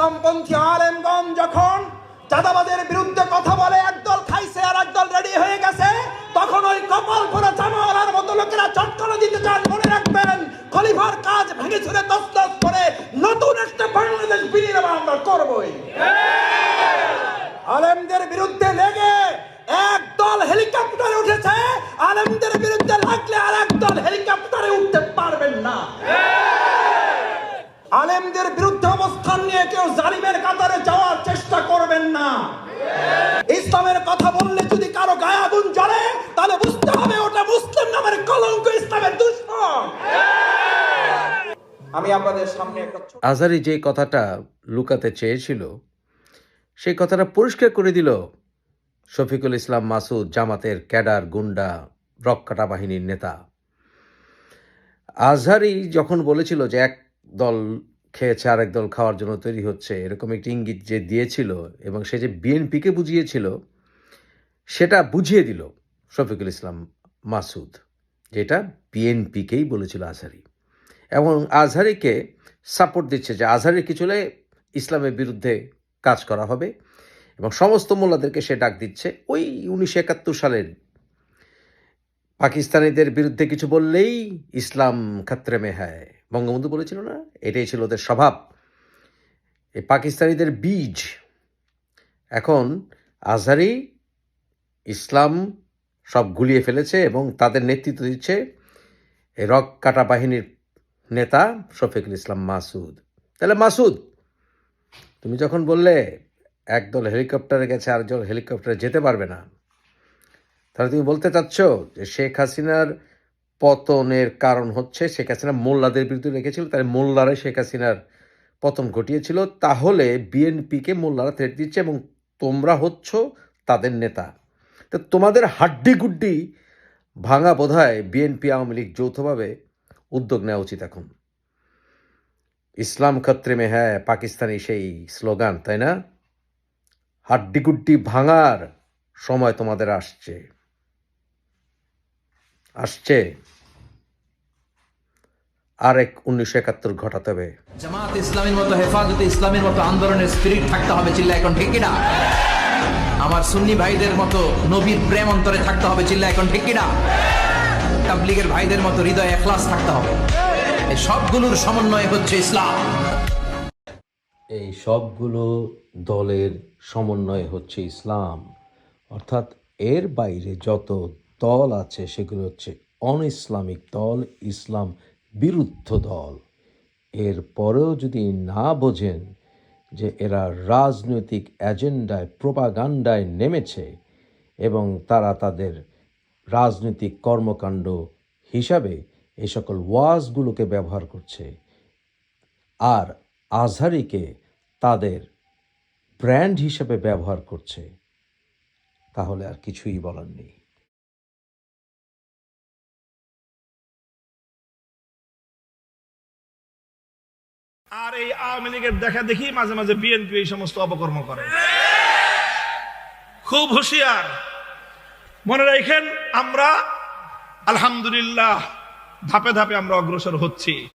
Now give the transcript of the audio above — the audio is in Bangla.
ইসলামপন্থী আলেমগঞ্জ যখন চাঁদাবাদের বিরুদ্ধে কথা বলে, একদল খাইছে আর একদল রেডি হয়ে গেছে, তখন ওই কপাল ভরা জামাওয়ালার মতো লোকেরা চটকলে দিতে চান। মনে রাখবেন, খলিফার কাজ ভেঙে ছুড়ে তসতস করে নতুন একটা বাংলাদেশ বিনির্মাণ আমরা করবই। আলেমদের বিরুদ্ধে লেগে একদল হেলিকপ্টারে উঠেছে, আলেমদের বিরুদ্ধে লাগলে আর একদল হেলিকপ্টারে উঠতে পারবেন না। আলেমদের বিরুদ্ধে অবস্থান নিয়ে কেউ জালিমের কাতারে যাওয়ার চেষ্টা করবেন না। ইসলামের কথা বললে যদি কারও গায়ে আগুন জ্বলে, তাহলে বুঝতে হবে ওটা মুসলিম নামের কলঙ্ক ইসলামের দুশ্মন। আজারি যে কথাটা লুকাতে চেয়েছিল, সেই কথাটা পরিষ্কার করে দিল শফিকুল ইসলাম মাসুদ জামাতের ক্যাডার, গুন্ডা রক্ষাটা বাহিনীর নেতা। আজহারি যখন বলেছিল যে এক দল খেয়েছে আরেক দল খাওয়ার জন্য তৈরি হচ্ছে, এরকম একটি ইঙ্গিত যে দিয়েছিল এবং সে যে বিএনপিকে বুঝিয়েছিল, সেটা বুঝিয়ে দিল শফিকুল ইসলাম মাসুদ যেটা বিএনপিকেই বলেছিল আজহারি। এবং আজহারিকে সাপোর্ট দিচ্ছে যে আজহারির কিছু হলে ইসলামের বিরুদ্ধে কাজ করা হবে এবং সমস্ত মোল্লাদেরকে সে ডাক দিচ্ছে। ওই উনিশশো একাত্তর সালের পাকিস্তানিদের বিরুদ্ধে কিছু বললেই ইসলাম খাত্রে মে হ্যায়। বঙ্গবন্ধু বলেছিল না? এটাই ছিল ওদের স্বভাব। এই পাকিস্তানিদের বীজ। এখন আজহারি ইসলাম সব গুলিয়ে ফেলেছে এবং তাদের নেতৃত্ব দিচ্ছে এই রক কাটা বাহিনীর নেতা শফিকুল ইসলাম মাসুদ। তাহলে মাসুদ, তুমি যখন বললে একদল হেলিকপ্টারে গেছে, আরেকজন হেলিকপ্টারে যেতে পারবে না, তাহলে তুমি বলতে চাচ্ছ যে শেখ হাসিনার পতনের কারণ হচ্ছে শেখ হাসিনা মোল্লাদের বিরুদ্ধে রেখেছিল তাই মোল্লারাই শেখ হাসিনার পতন ঘটিয়েছিল। তাহলে বিএনপিকে মোল্লারা থ্রেট দিচ্ছে এবং তোমরা হচ্ছ তাদের নেতা। তো তোমাদের হাড্ডি গুড্ডি ভাঙা বোধহয় বিএনপি আওয়ামী লীগ যৌথভাবে উদ্যোগ নেওয়া উচিত এখন। ইসলাম ক্ষত্রে মে হ্যাঁ পাকিস্তানি সেই স্লোগান, তাই না? হাড্ডিগুড্ডি ভাঙার সময় তোমাদের আসছে। আসছে। আরেক উনিশশো একাত্তর ঘটাতে হবে। জামাত ইসলামের মতো হেফাজতে ইসলামের মতো আন্দোলনের স্পিরিট থাকতে হবে চিল্লা এখন ঠিক কিনা আমার সুন্নি ভাইদের মতো নবীর প্রেম অন্তরে থাকতে হবে চিল্লা এখন ঠিক কিনা তাবলিগের ভাইদের মতো হৃদয় এখলাস থাকতে হবে। এই সবগুলোর সমন্বয় হচ্ছে ইসলাম। এই সবগুলো দলের সমন্বয় হচ্ছে ইসলাম। অর্থাৎ এর বাইরে যত দল আছে, সেগুলো হচ্ছে অন ইসলামিক দল, ইসলাম বিরুদ্ধ দল। এর পরেও যদি না বোঝেন যে এরা রাজনৈতিক এজেন্ডায়, প্রোপাগান্ডায় নেমেছে এবং তারা তাদের রাজনৈতিক কর্মকাণ্ড হিসাবে এই সকল ওয়াজগুলোকে ব্যবহার করছে, আর আজহারিকে তাদের ব্র্যান্ড হিসেবে ব্যবহার করছে, তাহলে আর কিছুই বলার নেই। আর এই আওয়ামী লীগের দেখা দেখি মাঝে মাঝে বিএনপি এই সমস্ত অপকর্ম করে। খুব হুঁশিয়ার। মনে রাখেন, আমরা আলহামদুলিল্লাহ ধাপে ধাপে আমরা অগ্রসর হচ্ছি।